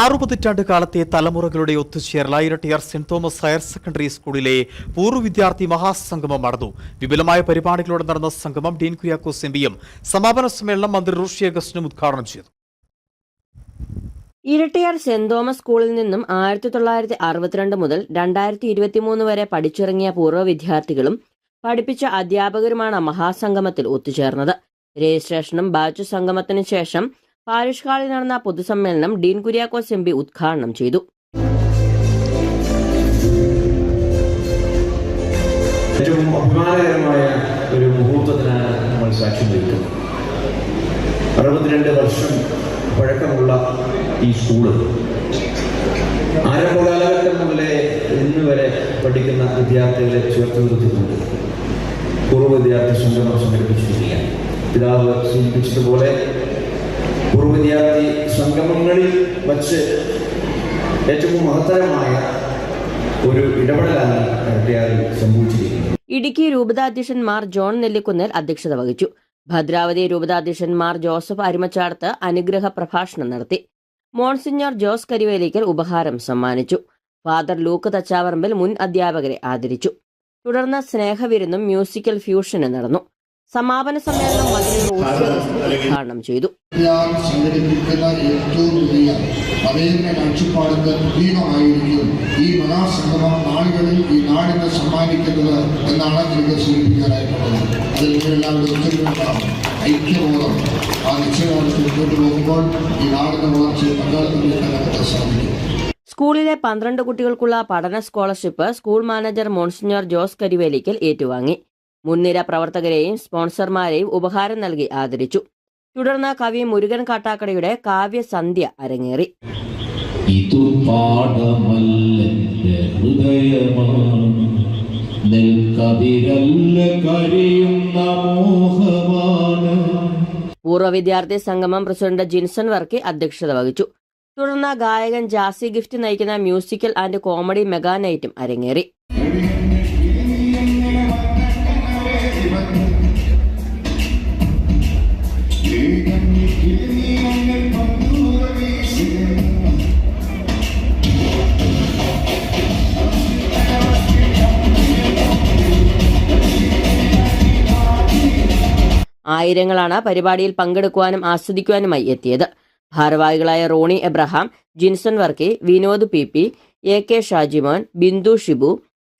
ആറു പതിറ്റാണ്ട് കാലത്തെ തലമുറകളുടെ ഒത്തുചേരൽ Erattayar Saint Thomas higher secondary സ്കൂളിലെ പൂർവ വിദ്യാർത്ഥി മഹാസംഗമം നടന്നു. വിപുലമായ പരിപാടികളോടെ നടന്ന സംഗമം ഡീൻ കുര്യാക്കോസ് എം പിയും സമാപന സമ്മേളനം മന്ത്രി റോഷി അഗസ്റ്റിനും ഉദ്ഘാടനം ചെയ്തു. ഇരട്ടിയാർ സെന്റ് തോമസ് സ്കൂളിൽ നിന്നും ആയിരത്തി തൊള്ളായിരത്തി അറുപത്തിരണ്ട് മുതൽ രണ്ടായിരത്തി ഇരുപത്തിമൂന്ന് വരെ പഠിച്ചിറങ്ങിയ പൂർവ വിദ്യാർത്ഥികളും പഠിപ്പിച്ച അധ്യാപകരുമാണ് മഹാസംഗമത്തിൽ ഒത്തുചേർന്നത്. രജിസ്ട്രേഷനും ബാച്ച് സംഗമത്തിനു ശേഷം പാരിഷ് ഹാളിൽ നടന്ന പൊതുസമ്മേളനം ഡീൻ കുര്യാക്കോസ് എം പി ഉദ്ഘാടനം ചെയ്തു. ഏറ്റവും അഭിമാനകരമായ ഒരു മുഹൂർത്തത്തിനാണ് നമ്മൾ സാക്ഷ്യം വഹിക്കുന്നത്. അറുപത്തിരണ്ട് വർഷം പഴക്കമുള്ള ഈ സ്കൂൾ. ആരംഭകാലഘട്ടം മുതലേ ഇന്ന് വരെ പഠിക്കുന്ന വിദ്യാർത്ഥികളെ ചേർത്ത് നിർത്തിയിട്ടുണ്ട് പൂർവ വിദ്യാർത്ഥി സംഗമം സംഘടിപ്പിച്ചിരിക്കുകയാണ്. പിതാവ് സൂചിപ്പിച്ചതുപോലെ പൂർവ വിദ്യാർത്ഥി സംഗമങ്ങളിൽ വച്ച് ഏറ്റവും മഹത്തരമായ ഒരു ഇടപെടലാണ് കരട്ടിയാറിൽ സംഭവിച്ചിരിക്കുന്നത്. ഇടുക്കി രൂപതാധ്യക്ഷൻ മാർ ജോൺ നെല്ലിക്കുന്നേൽ അധ്യക്ഷത വഹിച്ചു. ഭദ്രാവതി രൂപതാധ്യക്ഷൻ മാർ ജോസഫ് അരിമച്ചാടത്ത് അനുഗ്രഹ പ്രഭാഷണം നടത്തി. മോൺസിഞ്ഞോർ ജോസ് കരിവേലിക്കൽ ഉപഹാരം സമ്മാനിച്ചു. ഫാദർ ലൂക്ക് തച്ചാവറമ്പിൽ മുൻ അധ്യാപകരെ ആദരിച്ചു. തുടർന്ന് സ്നേഹവിരുന്നും മ്യൂസിക്കൽ ഫ്യൂഷനും നടന്നു. സമാപന സമ്മേളനം മന്ത്രി ഉദ്ഘാടനം ചെയ്തു. ഞാൻ സ്വീകരിക്കുന്ന ഏറ്റവും വലിയ മതേതര കാഴ്ചപ്പാടിന്റെ പ്രതീകമായിരിക്കും ഈ മഹാസംഗമം നാളുകളിൽ ഈ നാടിന് സമ്മാനിക്കുന്നത് എന്നാണ് എനിക്ക് സൂചിപ്പിക്കാനായിട്ടുള്ളത്. അതിൽ നിങ്ങളെല്ലാവരും ഒത്തുകൊണ്ടാണ് ഐക്യബോധം ആ നിശ്ചയമായിട്ട് മുന്നോട്ട് പോകുമ്പോൾ ഈ നാടിന്റെ വളർച്ചയിൽ പങ്കാളിത്തം സാധിക്കും. സ്കൂളിലെ പന്ത്രണ്ട് കുട്ടികൾക്കുള്ള പഠന scholarship school manager monsignor Jose Karivelikkal ഏറ്റുവാങ്ങി. മുൻനിര പ്രവർത്തകരെയും സ്പോൺസർമാരെയും ഉപഹാരം നൽകി ആദരിച്ചു. തുടർന്ന് കവി മുരുകൻ കാട്ടാക്കടയുടെ കാവ്യസന്ധ്യ അരങ്ങേറി. ഇതു പാഠമല്ലെന്റെ ഹൃദയമാണ്. നെൽക്കതിരല്ല കരിയുന്ന മോഹമാണ് പൂർവ വിദ്യാർത്ഥി സംഗമം പ്രസിഡന്റ് ജിൻസൺ വർക്കി അധ്യക്ഷത വഹിച്ചു. തുടർന്ന് ഗായകൻ ജാസി ഗിഫ്റ്റ് നയിക്കുന്ന മ്യൂസിക്കൽ ആൻഡ് കോമഡി മെഗാ നൈറ്റും അരങ്ങേറി. ആയിരങ്ങളാണ് പരിപാടിയിൽ പങ്കെടുക്കുവാനും ആസ്വദിക്കുവാനുമായി എത്തിയത്. ഭാരവാഹികളായ Rony Abraham Jinson Varkey Vinod P P A K Shajimon Bindu Shibu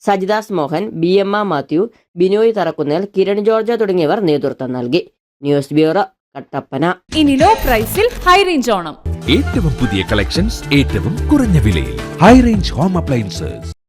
Sajidas Mohan B M ആ മാത്യു ബിനോയ് തറക്കുന്നേൽ കിരൺ ജോർജ തുടങ്ങിയവർ നേതൃത്വം നൽകി. News bureau Kattappana. ഇനി ലോ പ്രൈസിൽ ഹൈ റേഞ്ച് ഓണം. ഏറ്റവും പുതിയ കളക്ഷൻസ് ഏറ്റവും കുറഞ്ഞ വിലയിൽ. High range home appliances.